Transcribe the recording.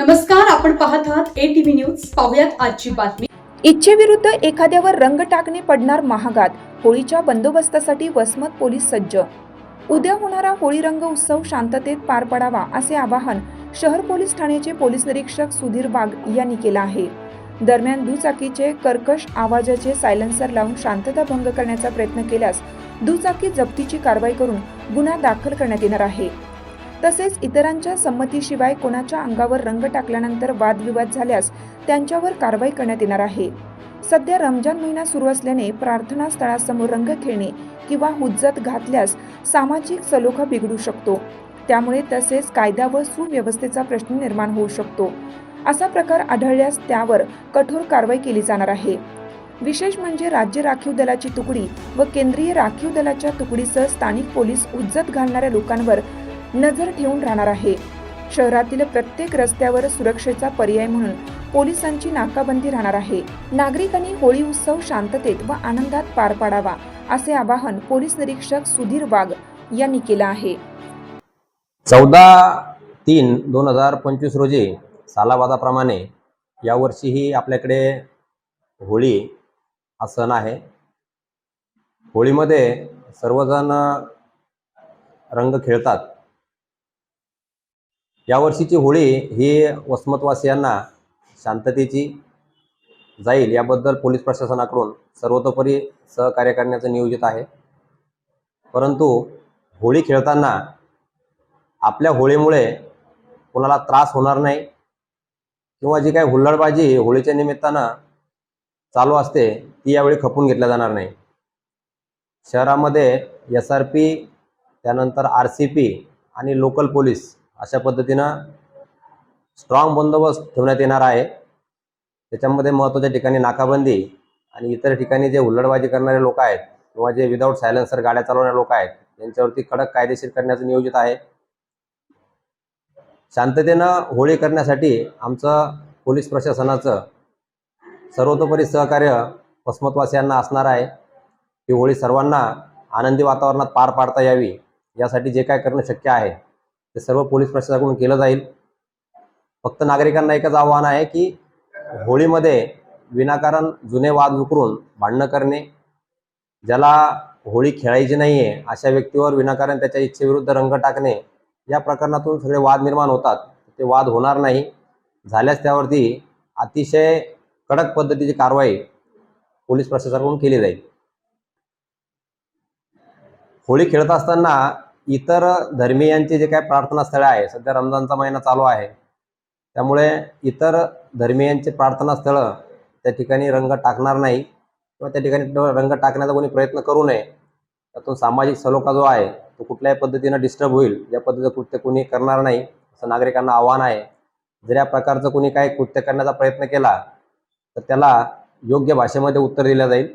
नमस्कार आपण पाहत आहात ए टीव्ही न्यूज पाहुयात आजची बातमी. इच्छेविरुद्ध एखाद्यावर रंग टाकणे पडणार महागात. होळीच्या बंदोबस्तासाठी वसमत पोलीस सज्ज. उद्या होणारा होळी रंग उत्सव शांततेत पार पडावा असे आवाहन शहर पोलीस ठाण्याचे पोलीस निरीक्षक सुधीर बाग यांनी केलं आहे. दरम्यान दुचाकीचे कर्कश आवाजाचे सायलेन्सर लावून शांतता भंग करण्याचा प्रयत्न केल्यास दुचाकी जप्तीची कारवाई करून गुन्हा दाखल करण्यात येणार आहे. तसेच इतरांच्या संमतीशिवाय कोणाच्या अंगावर रंग टाकल्यानंतर वादविवाद झाल्यास त्यांच्यावर कारवाई करण्यात येणार आहे. सध्या रमजान महिना सुरू असल्याने प्रार्थना स्थळासमोर रंग खेळणे किंवा हुज्जत घातल्यास सामाजिक सलोखा बिघडू शकतो. त्यामुळे तसेच कायदा व सुव्यवस्थेचा प्रश्न निर्माण होऊ शकतो. असा प्रकार आढळल्यास त्यावर कठोर कारवाई केली जाणार आहे. विशेष म्हणजे राज्य राखीव दलाची तुकडी व केंद्रीय राखीव दलाच्या तुकडीसह स्थानिक पोलीस उज्जत घालणाऱ्या लोकांवर नजर ठेवून राहणार आहे. शहरातील प्रत्येक रस्त्यावर सुरक्षेचा पर्याय म्हणून पोलिसांची नाकाबंदी राहणार आहे. नागरिकांनी होळी उत्सव शांततेत व आनंदात पार पाडावा असे आवाहन पोलीस निरीक्षक सुधीर वाघ यांनी केलं आहे. चौदा तीन दोन हजार पंचवीस रोजी सालावादाप्रमाणे यावर्षीही आपल्याकडे होळी हा सण आहे. होळीमध्ये सर्वजण रंग खेळतात. यावर्षीची होळी ही वसमतवासियांना शांततेची जाईल याबद्दल पोलीस प्रशासनाकडून सर्वतोपरी सहकार्य करण्याचं नियोजित आहे. परंतु होळी खेळताना आपल्या होळीमुळे कोणाला त्रास होणार नाही किंवा जी काही हुल्लडबाजी होळीच्या निमित्तानं चालू असते ती यावेळी खपून घेतल्या जाणार नाही. शहरामध्ये एस आर पी त्यानंतर आर सी पी आणि लोकल पोलीस अशा पद्धतीनं स्ट्रॉंग बंदोबस्त ठेवण्यात येणार आहे. त्याच्यामध्ये महत्त्वाच्या ठिकाणी नाकाबंदी आणि इतर ठिकाणी जे हुल्लडबाजी करणारे लोक आहेत किंवा जे विदाऊट सायलेन्सर गाड्या चालवणारे लोक आहेत त्यांच्यावरती कडक कायदेशीर करण्याचं नियोजित आहे. शांततेनं होळी करण्यासाठी आमचं पोलीस प्रशासनाचं सर्वतोपरी सहकार्य वसमतवासियांना असणार आहे. ही होळी सर्वांना आनंदी वातावरणात पार पाडता यावी यासाठी जे काय करणं शक्य आहे ते सर्व पोलीस प्रशासनाकडून केलं जाईल. फक्त नागरिकांना एकच आव्हान आहे की होळीमध्ये विनाकारण जुने वाद उकरून भांडणं करणे. ज्याला होळी खेळायची नाही आहे अशा व्यक्तीवर विनाकारण त्याच्या इच्छेविरुद्ध रंग टाकणे. या प्रकरणातून सगळे वाद निर्माण होतात. ते वाद होणार नाही. झाल्यास त्यावरती अतिशय कडक पद्धतीची कारवाई पोलीस प्रशासनाकडून केली जाईल. होळी खेळत असताना इतर धर्मियांची जे काही प्रार्थना स्थळे आहे सध्या रमजानचा महिना चालू आहे. त्यामुळे इतर धर्मीयांची प्रार्थना स्थळं त्या ठिकाणी रंग टाकणार नाही किंवा त्या ठिकाणी रंग टाकण्याचा कोणी प्रयत्न करू नये. त्यातून सामाजिक सलोखा जो आहे तो कुठल्याही पद्धतीनं डिस्टर्ब होईल. या पद्धतीचं कृत्य कोणी करणार नाही असं नागरिकांना आव्हान आहे. जर या प्रकारचं कोणी काही कृत्य करण्याचा प्रयत्न केला तर त्याला योग्य भाषेमध्ये उत्तर दिलं जाईल.